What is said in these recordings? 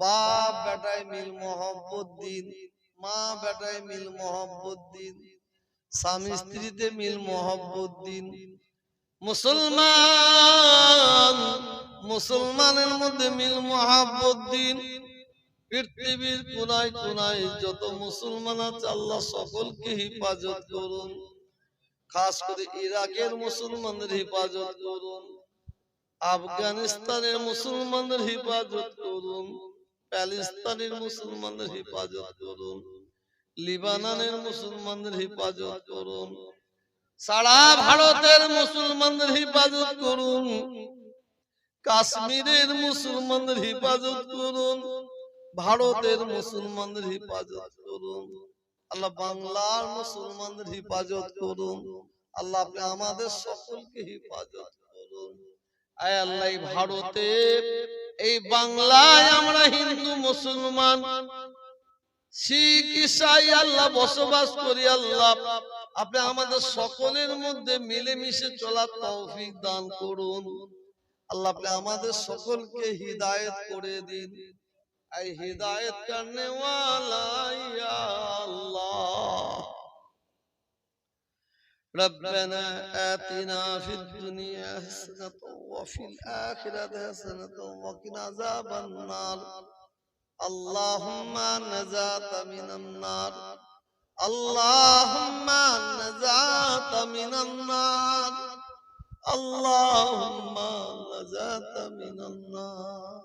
বাপ বেটায় মিল মোহব্বত দিন, মা বেটায় মিল মোহব্বত দিন, স্বামী স্ত্রীতে মিল মোহব্বত দিন। মুসলমান, মুসলমানের মধ্যে মিল মোহাব্বত দিন। পৃথিবীর কোনায় কোনায় যত মুসলমান আছে, আল্লাহ সকলকে হেফাজত করুন। খাস করে ইরাকের মুসলমানদের হেফাজত করুন। আফগানিস্তানের মুসলমানদের হেফাজত করুন। প্যালেস্তানের মুসলমানদের হেফাজত করুন, লিবাননের মুসলমানদের হেফাজত করুন, সারা ভারতের মুসলমানদের হেফাজত করুন, কাশ্মীরের মুসলমানদের হেফাজত করুন, ভারতের মুসলমানদের হেফাজত করুন, আল্লাহ বাংলার মুসলমানদের হেফাজত করুন, আল্লাহ আপনি আমাদের সকলকে হেফাজত করুন। আয় আল্লাহ ভারতে এই বাংলায় আমরা হিন্দু, মুসলমান। শিখ, ইসাই, আল্লাহ, বসবাস করি, আল্লাহ। আপনি আমাদের সকলের মধ্যে মিলেমিশে চলার তৌফিক দান করুন। আল্লাহ, আপনি আমাদের সকলকে হৃদায়ত করে দিন। এই হৃদায়ত করনে আল্লাহ। ربنا آتنا في الدنيا حسنة وفي الآخرة حسنة وقنا عذاب النار اللهم نجات من النار اللهم نجات من النار اللهم نجات من النار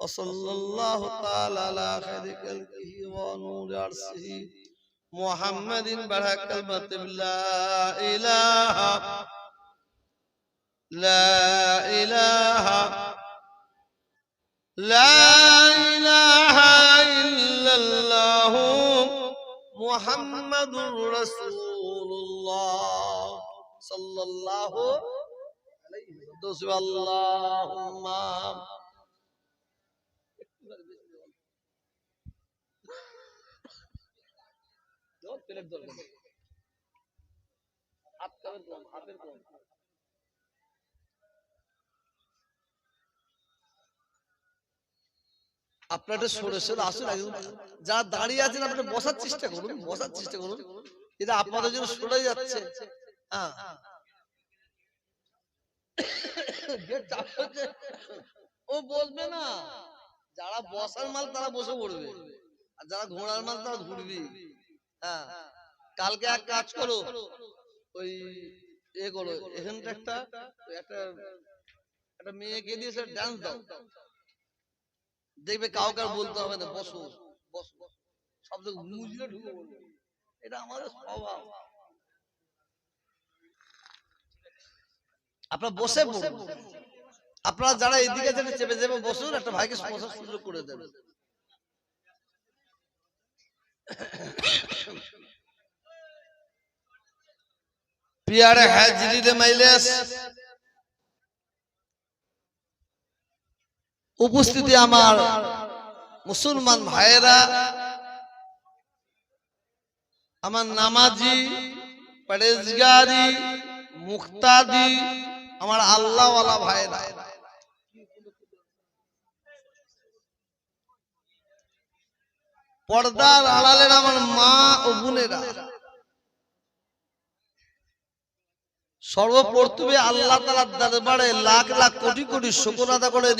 وصلى الله تعالى على خير خلقه ونور عرشه محمد بڑا کلمت لا إله. لا إله. لا إله إلا الله محمد رسول الله صلى الله عليه وسلم. اللهم প্লেট ধরবেন হাত কাবের কম হাতের কম আপনাদের সরে সরে আসুন একদম যারা দাঁড়িয়ে আছেন আপনারা বসার চেষ্টা করুন বসার চেষ্টা করুন। এটা আপনাদের জন্য সরে যাচ্ছে। হ্যাঁ। গেট চাপ হচ্ছে। ও বসবে না। যারা বসার মাল তারা বসে পড়বে। আর যারা ঘোড়ার মাল তারা ঘুরবে। কালকে এক কাজ করো, ওই এ করো এখানটা একটা একটা একটা মেয়েকে দিয়ে স্যার ডান্স দাও। দেখবে কাউকে বলতে হবে না, বসো বসো শব্দ মুজরে ঢুকে বলবে? এটা আমাদের স্বভাব। আপনারা বসে আপনারা যারা এদিকে চেপে যাবে বসুন, একটা ভাইকে বসার সুযোগ করে দেবেন পিয়ারে হাজরিরে মাইলেস উপস্থিতি আমার মুসলমান ভাইয়েরা আমার নামাজি পরেজগারি মুক্তাদি আমার আল্লাহওয়ালা ভাইয়েরা। পর্দার আড়ালের আমার মা ও বোনেরা। সর্বপ্রথমে আল্লাহ তালার দরবারে লাখ লাখ কোটি কোটি শুকর আদা করে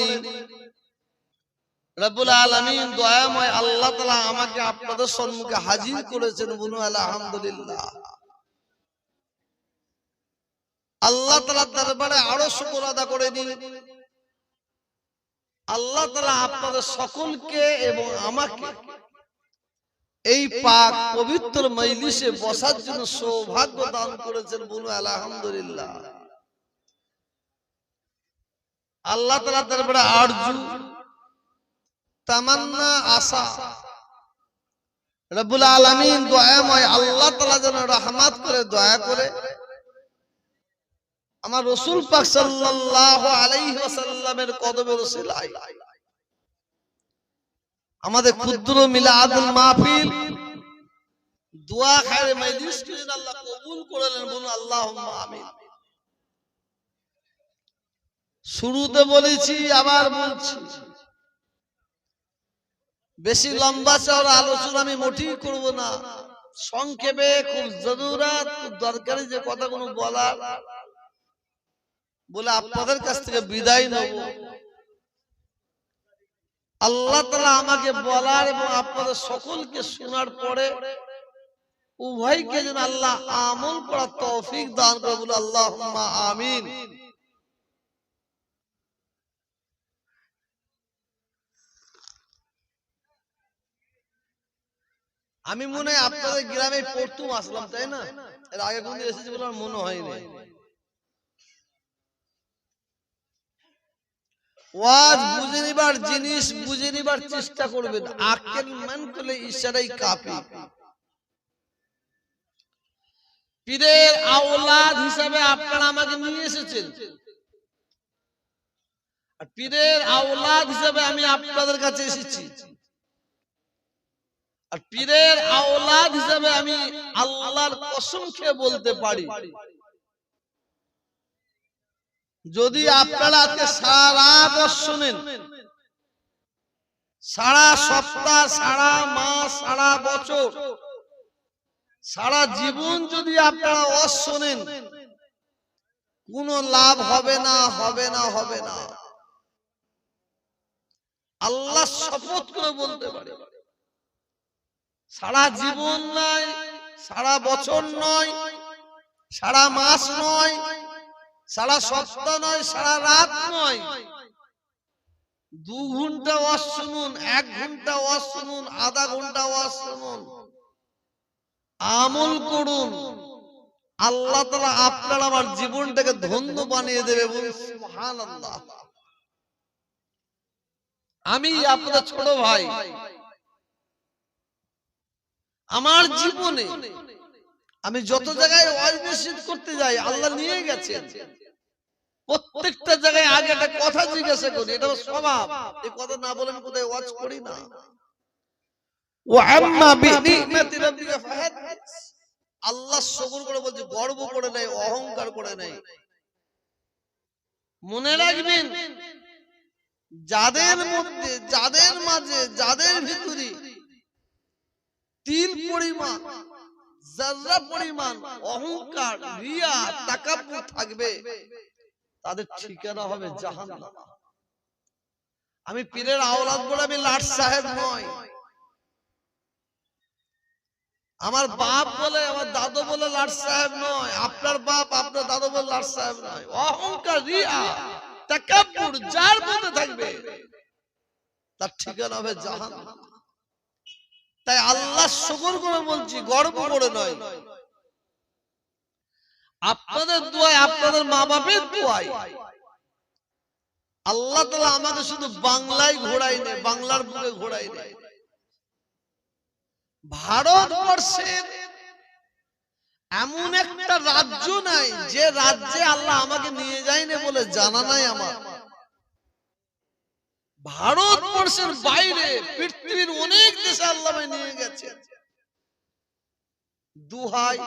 আলমিন দয়াময় আল্লাহ তালা আমাকে আপনাদের সম্মুখে হাজির করেছেন বুনু আলহামদুলিল্লাহ। আল্লাহ তালার দরবারে আরও শুকর আদা করে দিই আল্লাহ তালা আপনাদের সকলকে এবং আমাকে এই পাক পবিত্র মজলিসে বসার জন্য সৌভাগ্য দান করেছেন বলু আলহামদুলিল্লাহ। আল্লাহ তালা দরবারে আরজু তামান্না আশা। রব্বুল আলামিন দয়াময় আল্লাহ তালা যেন রহমাত করে দয়া করে। আমার রসুল পাক সাল্লাল্লাহু আলাইহি ওয়াসাল্লামের কদমে রসিলাই আমাদের ক্ষুদ্র মিলাদুল মাহফিল। দোয়া খায়রে মজলিস কে যেন আল্লাহ কবুল বলুন আল্লাহুম্মা আমিন। শুরুতে বলেছি আবার বলছি। বেশি লম্বা চওড়া আলোচনা আমি মোটেই করব না। সংক্ষেপে খুব জরুরাত খুব দরকারি যে কথাগুলো বলার। বলে আপনাদের কাছ থেকে বিদায় নেব। আল্লাহ তালা আমাকে বলার এবং আপনাদের সকলকে শোনার পরে উভয়কে যেন আল্লাহ আমল করার তৌফিক দান করে বলে আল্লাহ আমিন। আমি মনে হয় আপনাদের গ্রামে প্রথম আসলাম, তাই না? এর আগে কোনদিন এসেছি বলে আমার মনে হয়নি। ওয়াজ বুঝে নিবার জিনিস বুঝে নিবার চেষ্টা করবেন। আকেল মান করলে ইশারাই কাফি পীরের আওলাদ হিসাবে আপনারা আমাকে নিয়ে এসেছেন। আর পীরের আওলাদ হিসাবে আমি আপনাদের কাছে এসেছি। আর পীরের আওলাদ হিসাবে আমি আল্লাহর কসম খেয়ে বলতে পারি। যদি আপনারা আজকে সারা শোনেন সারা সপ্তাহ সারা মাস সারা বছর সারা জীবন যদি আপনারা অস শোনেন কোনো লাভ হবে না হবে না হবে না আল্লাহ শপথ করে বলতে পারে। সারা জীবন নয় সারা বছর নয় সারা মাস নয় সারা সপ্তাহ নয়, সারা রাত নয়। দু ঘণ্টা ওয়াজ শুনুন, এক ঘণ্টা ওয়াজ শুনুন, আধা ঘণ্টা ওয়াজ শুনুন। আমল করুন। আল্লাহ তালা আপনার আমার জীবনটাকে ধন্য বানিয়ে দেবে বলুন আমি আপনার ছোট ভাই। আমার জীবনে আমি যত জায়গায় ওয়াজ করতে যাই, আল্লাহ নিয়ে গেছেন। প্রত্যেকটা জায়গায় আগে একটা কথা জিজ্ঞাসা করি এটা আমার স্বভাব। এই কথা না বলে আমি কোথায় ওয়াজ করি না। আল্লাহ সবর করে বলছে গর্ব করে নাই অহংকার করে নাই মনে রাখবেন যাদের মধ্যে যাদের মাঝে যাদের ভিতরে তিল পরিমাণ জাররা পরিমাণ অহংকার রিয়া তাকাব্বুর থাকবে তাদের ঠিকানা হবে জাহান্নাম। আমি পীরের আওলাদ বলে আমি লাট সাহেব নয় আমার বাপ বলে আমার দাদু বলে লাট সাহেব নয় আপনার বাপ আপনার দাদু বলে লাট সাহেব নয় অহংকার রিয়া। তাকাব্বুর যার মধ্যে থাকবে তার ঠিকানা হবে জাহান্নাম। তাই আল্লাহ শুকর করে বলছি গর্ব করে নয়। আপনাদের দোয়ায়, আপনাদের মা বাপের দোয়ায়। আল্লাহ তালা আমাকে শুধু বাংলায় ঘোড়াই নেই বাংলার বুকে ঘোড়াই নেই ভারতবর্ষের এমন একটা রাজ্য নাই, যে রাজ্যে আল্লাহ আমাকে নিয়ে যায়নি বলে জানা নাই আমার। ভারতবর্ষের বাইরে পৃথিবীর অনেক দেশে আল্লাহ নিয়ে গেছে দুহাই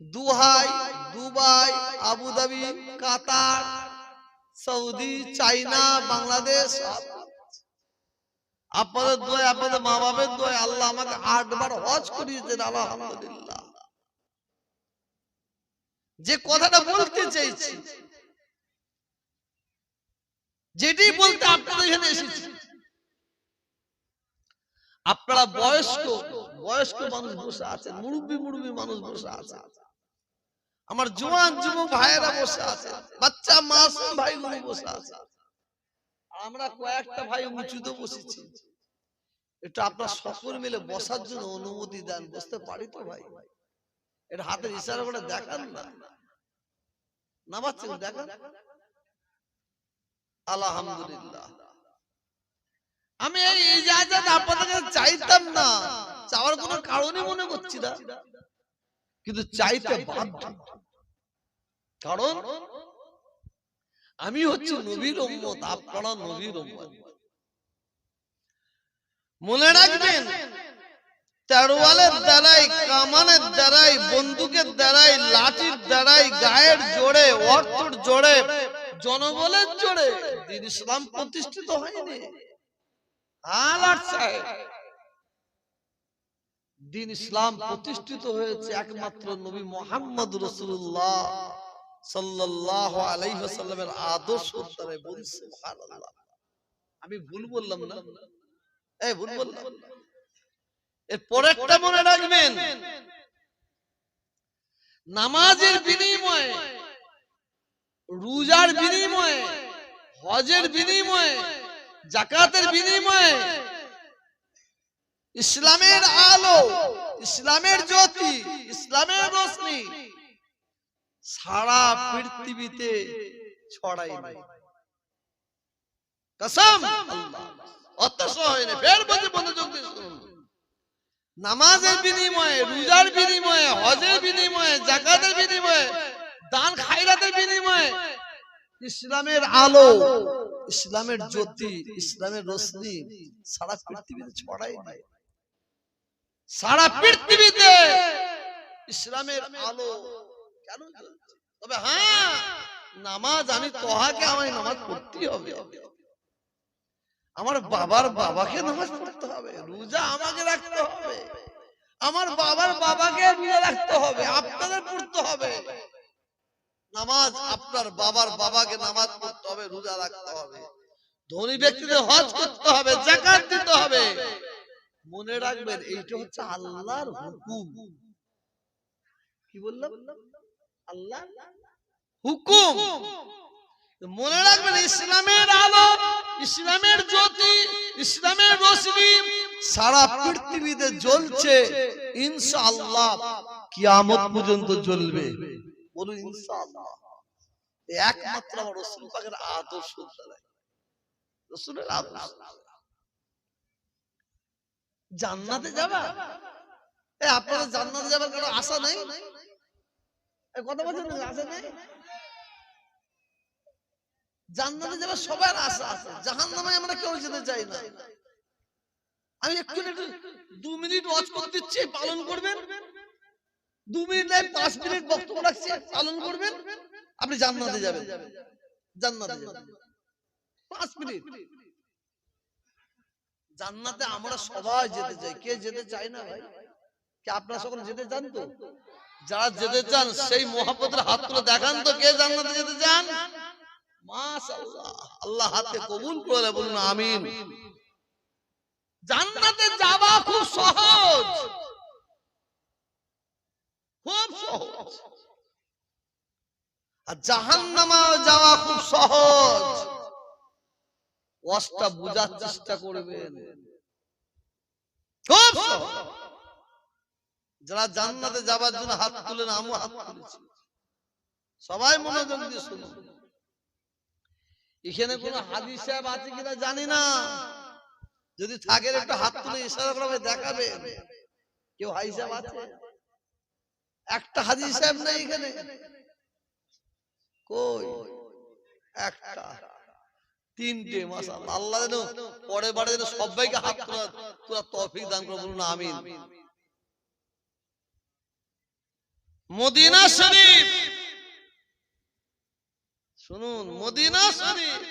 দুহাই, Dubai, Abu Dhabi, Qatar, Saudi, China, Bangladesh আপনাদের দোয়া আপনাদের মা বাপের দোয়া আল্লাহ আমাকে আটবার হজ করিয়েছেন, আলহামদুলিল্লাহ। যে কথাটা বলতে চাইছি, যেটি বলতে আপনাদের এখানে এসেছি। আপনারা বয়স্ক বয়স্ক মানুষ বসে আছেন, মুরব্বী মুরব্বী মানুষ বসে আছে আমার জোয়ান যুবক ভাইয়েরা বসে আছে। বাচ্চা মাসুম ভাইগুলো বসে আছে। আমরা কয়েকটা ভাই উঁচুতে বসেছি। একটু আপনার সকল মিলে বসার জন্য অনুমতি দেন বসতে পারি তো ভাই? এটা হাতের ইশারা করে দেখান না। না। বাচ্চা দেখান। আলহামদুলিল্লাহ। আমি এই ইজাজত আপনাদের চাইতাম না। চাওয়ার কোনো কারণই মনে করছি না। কিন্তু চাইতে বাধ্য। কারণ আমি হচ্ছে নবীর উম্মত আপনারা নবীর উম্মত। মনে রাখবেন তেরোয়ালের দ্বারাই কামানের দ্বারাই বন্দুকের দ্বারাই লাঠির দ্বারাই গায়ের জোরে অর্থর জোরে জনবলের জোরে দিন ইসলাম প্রতিষ্ঠিত হয়নি। আলাট সাহেব দিন ইসলাম প্রতিষ্ঠিত হয়েছে একমাত্র নবী মোহাম্মদ রসুল্লাহ সাল্লাহ আলাইসাল্লামের আদর্শ দ্বারা আমি ভুল বললাম না? এই ভুল বললাম। এর পরেরটা মনে রাখবেন। নামাজের বিনিময়ে রোজার বিনিময়ে হজের বিনিময়ে জাকাতের বিনিময়ে ইসলামের আলো ইসলামের জ্যোতি ইসলামের রশ্মি সারা পৃথিবীতে ছড়াই নাই কসম! ফের নামাজের বিনিময়ে রোজার বিনিময়ে হজের বিনিময়ে জাকাতের বিনিময়ে দান খাইরাতের বিনিময়ে ইসলামের আলো ইসলামের জ্যোতি ইসলামের সারা পৃথিবীতে ছড়াই নাই সারা পৃথিবীতে ইসলামের আলো কেন তবে হ্যাঁ নামাজ আমি তোহাকে আমায় নামাজ পড়তেই হবে। আমার বাবার বাবাকে নামাজ পড়তে হবে, রোজা আমাকে রাখতে হবে। আমার বাবার বাবাকে রোজা রাখতে হবে, আপনাদের পড়তে হবে। নামাজ আপনার বাবার বাবাকে নামাজ পড়তে হবে, রোজা রাখতে হবে। ধনী ব্যক্তিদের হজ করতে হবে, জাকাত দিতে হবে। মনে রাখবেন এইটা হচ্ছে আল্লাহর হুকুম। কি বললাম? আল্লাহ? হুকুম। মনে রাখবেন ইসলামের আলো ইসলামের জ্যোতি ইসলামের রশ্মি সারা পৃথিবীতে জ্বলছে। ইনশাআল্লাহ কিয়ামত পর্যন্ত জ্বলবে। বলুন ইনশাআল্লাহ। একমাত্র আমার রসুল পাকের আদর্শ। রসুলের আদর্শ। জান্নাতে যাবা? এ আপনাদের জান্নাতে যাবার কোনো আশা নাই? এ কথা বলছেন না, আশা নাই? জান্নাতে যাবার সবার আশা আছে। জাহান নামে আমরা কেউ যেতে চাই না। আমি একটু একটু দু মিনিট ওয়াচ করে দিচ্ছি পালন করবেন? দু মিনিট নাই পাঁচ মিনিট বক্তব্য রাখছি পালন করবেন? আপনি জান্নাতে যাবেন। জান্নাতে যাবেন। পাঁচ মিনিট। জান্নাতে আমরা সবাই যেতে চাই। কে যেতে চাই না ভাই? কে আপনারা সকলে যেতে চান তো? যারা যেতে চান সেই মহাপতের হাত তুলে দেখান তো কে জান্নাতে যেতে চান। আল্লাহ হাতে কবুল করে বলুন আমিন। জান্নাতে যাওয়া খুব সহজ। খুব সহজ। আর জাহান্নামে যাওয়া খুব সহজ। ওয়াজটা বোঝার চেষ্টা করবেন। খুব যারা জান্নাতে যাবার জন্য হাত তুলেন আমিও হাত তুলেছি। সবাই মনোযোগ দিয়ে শুনুন। এখানে কোন হাদিস সাহেব আছে কিনা জানি না। যদি থাকেন একটু হাত তুলে ইশারা করে দেখাবে কেউ হাই সাহেব আছে? একটা হাদিস সাহেব নাই এখানে। কই? একটা। তিনটে মাশাআল্লাহ। আল্লাহ যেন পরের বারে যেন সবাইকে হাত তোলা তোলা তৌফিক দান করে বলুন আমিন। মদিনা শরীফ। শুনুন মদিনা শরীফ।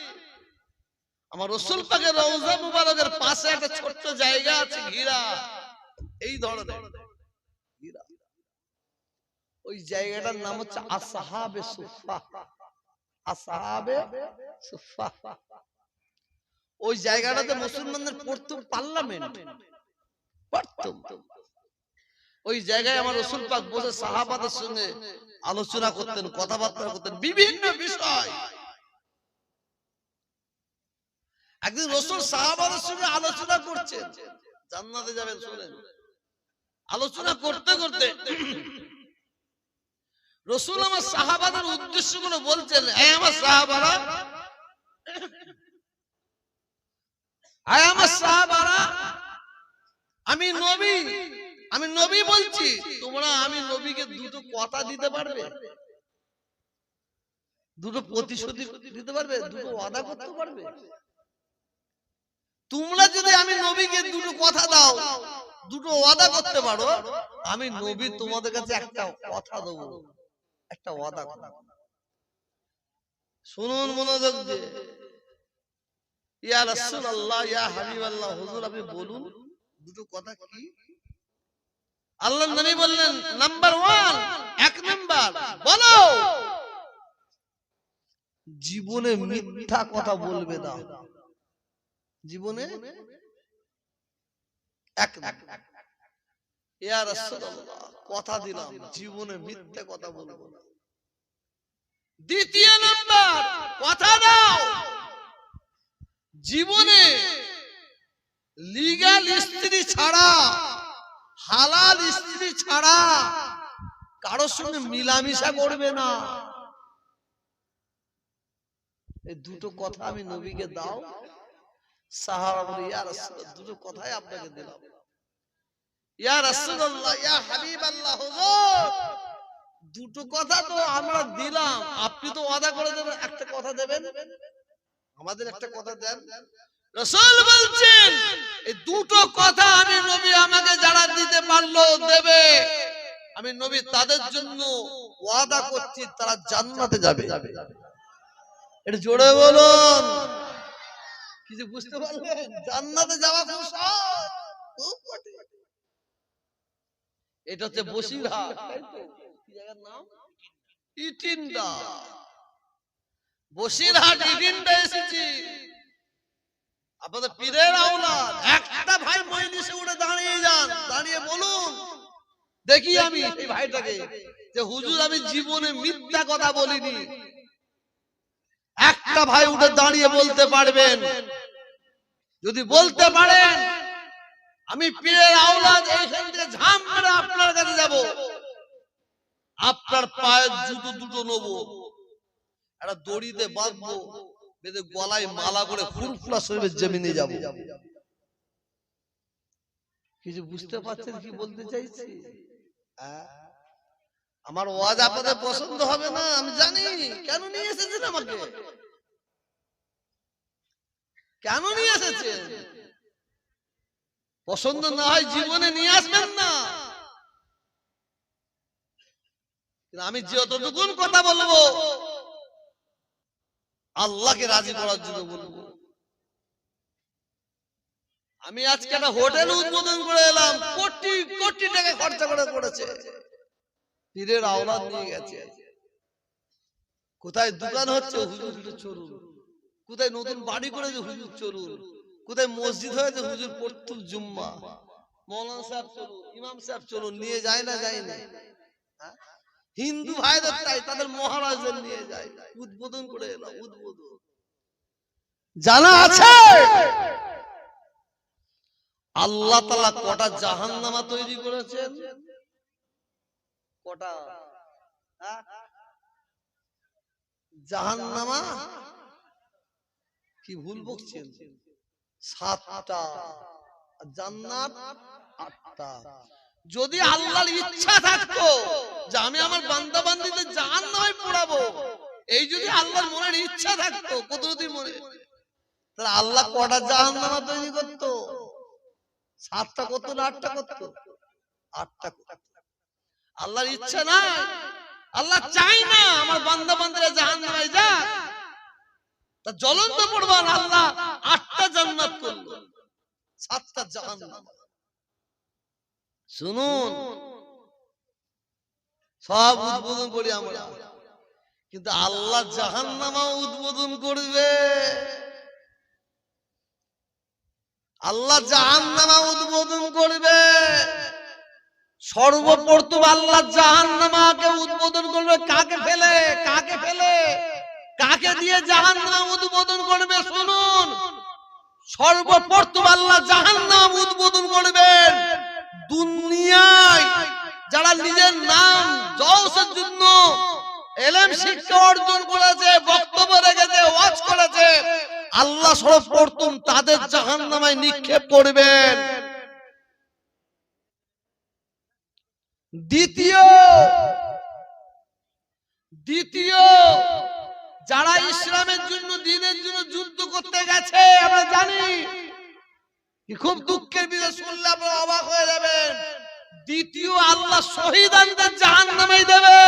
আমার রসুল পাকের রওজা মুবারকের পাশে একটা ছোট্ট জায়গা আছে ঘিরা এই ধরনের। ঘিরা ওই জায়গাটার নাম হচ্ছে আসহাবে সুফা। আসহাবে সুফা। ওই জায়গাটাতে মুসলমানদের প্রথম পার্লামেন্ট। প্রথম ওই জায়গায় আমার রসুল পাক বসে সাহাবাদের সঙ্গে আলোচনা করতেন কথাবার্তা করতেন বিভিন্ন বিষয়। একদিন রসুল সাহাবাদের সঙ্গে আলোচনা করছেন। জান্নাতে যাবেন শুনেন। আলোচনা করতে করতে রসুল আমার সাহাবাদের উদ্দেশ্যগুলো বলছেন আমার সাহাবারা আয় আমার সাহাবারা। আমি নবী আমি নবী বলছি, তোমরা আমি নবীকে দুটো কথা দিতে পারবে? দুটো প্রতিশ্রুতি দিতে পারবে? দুটো ওয়াদা করতে পারবে? তোমরা যদি আমি নবীকে দুটো কথা দাও, দুটো ওয়াদা করতে পারো, আমি নবী তোমাদের কাছে একটা কথা দেবো। একটা ওয়াদা। শুনুন মনোযোগ দিয়ে। ইয়া রাসূলুল্লাহ ইয়া হাবিবাল্লাহ। হুজুর আপনি বলুন। দুটো কথা কি? আল্লাহ নবী বললেন নাম্বার ওয়ান এক নাম্বার বলো। জীবনে মিথ্যা কথা বলবে না। জীবনে এক ইয়া রাসূলুল্লাহ কথা দিলাম জীবনে মিথ্যা কথা বলব না। দ্বিতীয় নাম্বার কথা দাও। জীবনে লিগাল স্ত্রী ছাড়া, হালাল স্ত্রী ছাড়া কারোর সঙ্গে মিলামিশা করবে না। এই দুটো কথা আমি নবীকে দাও। দুটো কথাই আপনাকে দিলাম। ইয়া দুটো কথা তো আমরা দিলাম। আপনি তো ওয়াদা করে দেবেন একটা কথা দেবেন। আমাদের একটা কথা দেন। রসুল বলছেন এই দুটো কথা আমি নবী আমাকে যারা দিতে পারল দেবে। আমি নবী তাদের জন্য ওয়াদা করছি তারা জান্নাতে যাবে। এটা জোরে বলুন। কিছু বুঝতে পারলেন? জান্নাতে যাওয়া খুব সহজ খুব কঠিন। এটা হচ্ছে বসিরহাট। তাই তো? কি জায়গার নাম? ইটিন্ডা বসিরহাট এসেছি। আপনাদের পীরের একটা ভাই উঠে দাঁড়িয়ে যান, দাঁড়িয়ে বলুন। দেখি আমি এই ভাইটাকে, যে হুজুর, আমি জীবনে মিথ্যা কথা বলিনি। একটা ভাই উঠে দাঁড়িয়ে বলতে পারবেন। যদি বলতে পারেন, আমি পীরের আওলাদ, এইখান থেকে ঝাম মেরে আপনার কাছে যাব। আপনার পায়ের জুতো দুটো নেব। একটা দড়িতে বাঁধবো বেঁধে গলায় মালা করে ফুরফুরা শরীরের জমিনে যাব। কিছু বুঝতে পারছেন কি বলতে চাইছি? আমার ওয়াজ আপনাদের পছন্দ হবে না আমি জানি। কেন নিয়ে এসেছেন আমাকে? কেন নিয়ে এসেছেন? পছন্দ না হয় জীবনে নিয়ে আসবেন না। কিন্তু আমি যতটুকুন কথা বলব আল্লাহকে রাজি করার জন্য বলব। আমি আজকে একটা হোটেল উদ্বোধন করে এলাম, কোটি কোটি টাকা খরচা করে করেছে। পীরের আওলাদ নিয়ে গেছে। কোথায় দোকান হচ্ছে, হুজুর চলুন। কোথায় নতুন বাড়ি করেছে, হুজুর চলুন। কোথায় মসজিদ হয়েছে, হুজুর প্রত্যেক জুম্মা। মৌলানা সাহেব চলুন, ইমাম সাহেব চলুন, নিয়ে যায় না যায় না। হ্যাঁ? হিন্দু ভাইদের তাই তাদের মহারাজদের নিয়ে যায়। উদ্বোধন করে এলাম উদ্বোধন। জানা আছে! আল্লাহ তালা কটা জাহান্নামা তৈরি করেছেন? কটা? হ্যাঁ? জাহান্নামা? কি ভুল বকছেন? সাতটা। জান্নাত আটটা। যদি আল্লাহর ইচ্ছা থাকতো যে আমি আমার বান্দা বান্দিদের জাহান্নামে পোড়াবো, এই যদি আল্লাহর মনের ইচ্ছা থাকতো, কুদরতি মনে, তাহলে আল্লাহ কটা জাহান্নামা তৈরি করতো? সাতটা করতো না আটটা করতো? আটটা আল্লাহর ইচ্ছা নাই। আল্লাহ চাই না আমার বান্দা বান্দিরা জাহান্নামে যাক। তা জ্বলন্ত পড়বার আল্লাহ আটটা জান্নাত করল। সাতটা জাহান জাহান্নাম। শুনুন। সব উদ্বোধন করি আমরা। কিন্তু আল্লাহ জাহান্নামা উদ্বোধন করবে। আল্লাহ জাহান্নামা উদ্বোধন করবে। সর্বপ্রথম আল্লাহ জাহান জাহান্নামাকে উদ্বোধন করবে। কাকে ফেলে? কাকে ফেলে? কাকে দিয়ে জাহান্নাম উদ্বোধন করবে? শুনুন। সর্বপ্রথম আল্লাহ জাহান্নাম উদ্বোধন করবেন। যারা নিজের নাম জওসের জন্য এলেম, শিক্ষা অর্জন করেছে, বক্তব্য রেখেছে, ওয়াজ করেছে, আল্লাহ সর্বপ্রথম তাদের জাহান্নামায় নিক্ষেপ করবেন। দ্বিতীয়, যারা ইসলামের জন্য, দিনের জন্য যুদ্ধ করতে গেছে, আমরা জানি খুব দুঃখের বিষয় শুনলে আপনারা অবাক হয়ে যাবেন। দ্বিতীয় আল্লাহ শহীদ শহীদানদের জাহান নামাই দেবে।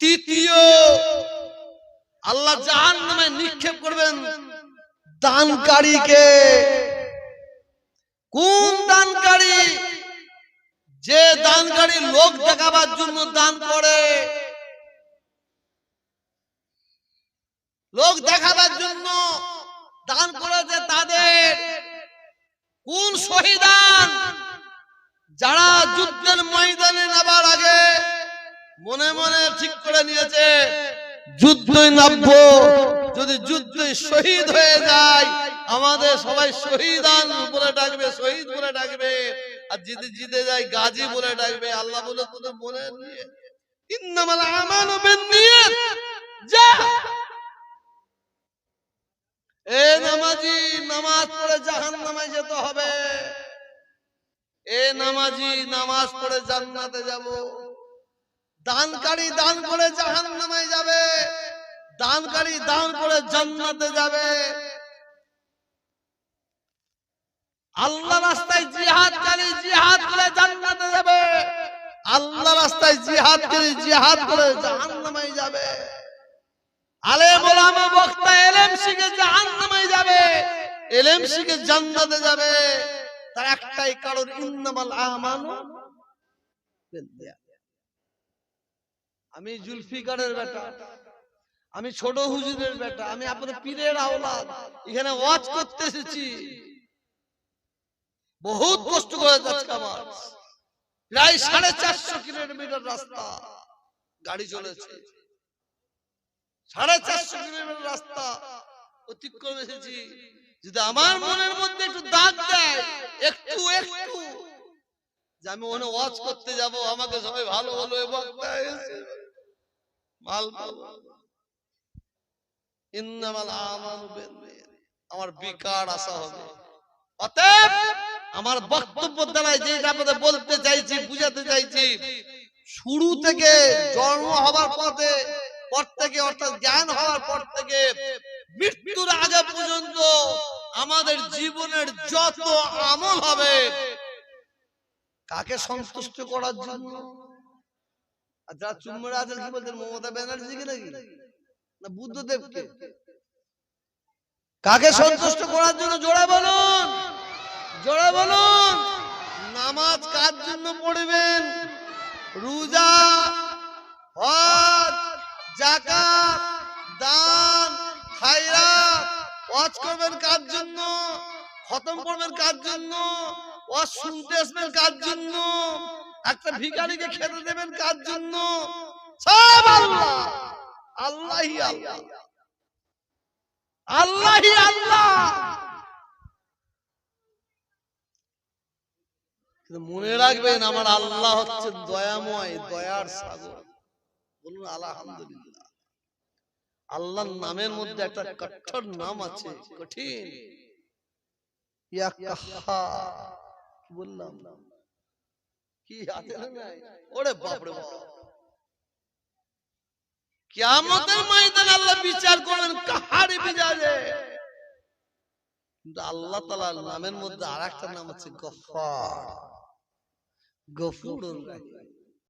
তৃতীয়, আল্লাহ জাহান নামে নিক্ষেপ করবেন দানকারীকে। কোন দানকারী? যে দানকারী লোক দেখাবার জন্য দান করে। লোক দেখাবার জন্য দান করেছে তাদের কোন শহীদান যারা যুদ্ধের ময়দানে নামার আগে মনে মনে ঠিক করে নিয়েছে যুদ্ধই নামবো, যদি যুদ্ধে শহীদ হয়ে যায়, আমাদের সবাই শহীদান বলে ডাকবে, শহীদ বলে ডাকবে, আর জিতে জিতে যায় গাজী বলে ডাকবে, আল্লাহ বলে তোদের মনে নিয়ে। ইন্নামাল আমালু বিন্নিয়াত যা এ নামাজি পড়ে জাহান্নামে যেতে হবে। এ নামাজি, নামাজ পড়ে জান্নাতে যাব। দানকারী দান করে জাহান জাহান্নামে যাবে। দানকারী দান করে জান্নাতে যাবে। আল্লাহ রাস্তায় জিহাদকারী জিহাদ করে জান্নাতে যাবে। আল্লাহ রাস্তায় জিহাদকারী জিহাদ করে জাহান্নামে যাবে। আলে মোলামা বক্তা এলেম শিখে জাহান্নামে যাবে। এলেম শিখে জান্নাতে যাবে। তার একটাই কারণ ইন্নামাল আমানু আমি জুলফিকারের বেটা। আমি ছোট হুজুরের বেটা। আমি আপনাদের পীরের আওলাদ। এখানে ওয়াজ করতে এসেছি। বহুত কষ্ট করে যাচ্ছে আমার। প্রায় সাড়ে চারশো কিলোমিটার রাস্তা। গাড়ি চলেছে। সাড়ে চারশো কিলোমিটার রাস্তা। অতিক্রম এসেছি। যদি আমার মনের মধ্যে একটু দাগ দেয়, একটু একটু, যে আমি ওখানে ওয়াজ করতে যাব, আমাকে সবাই ভালো ভালো মাল। ইন্নামাল আমানু আমার বিকার আশা হবে অতএব আমার বক্তব্য দ্বারাই যেটা আপনাদের বলতে চাইছি, বুঝাতে চাইছি, শুরু থেকে জন্ম হবার পথে, পর থেকে অর্থাৎ জ্ঞান হওয়ার পর থেকে মৃত্যুর আগে পর্যন্ত আমাদের জীবনের যত আমল হবে, কাকে সন্তুষ্ট করার জন্য? যারা আছেন কি বলছেন মমতা ব্যানার্জিকে নাকি? না বুদ্ধদেবকে? কাকে সন্তুষ্ট করার জন্য? জোড়া বলুন! জোড়া বলুন! নামাজ কার জন্য পড়বেন? রোজা, হজ জাকাত দান ওয়াজ করবেন কার জন্য? খতম করবেন কার জন্য? ওয়াজ শুনতে আসবেন কার জন্য? একটা ভিখারিকে খেতে দেবেন কার জন্য? সব আল্লাহ। আল্লাহ। আল্লাহ। মনে রাখবেন, আমার আল্লাহ হচ্ছে দয়াময়, দয়ার সাগর। বলুন, আলহামদুলিল্লাহ। আল্লাহর নামের মধ্যে একটা কঠোর নাম আছে, কঠিন। কাহ্হার। কি? ওরে বাপরে বাপ। কিয়ামতের ময়দানে আল্লাহ বিচার কাহারে কিন্তু আল্লাহ নামের মধ্যে আরেকটা নাম আছে গফফার। গফুর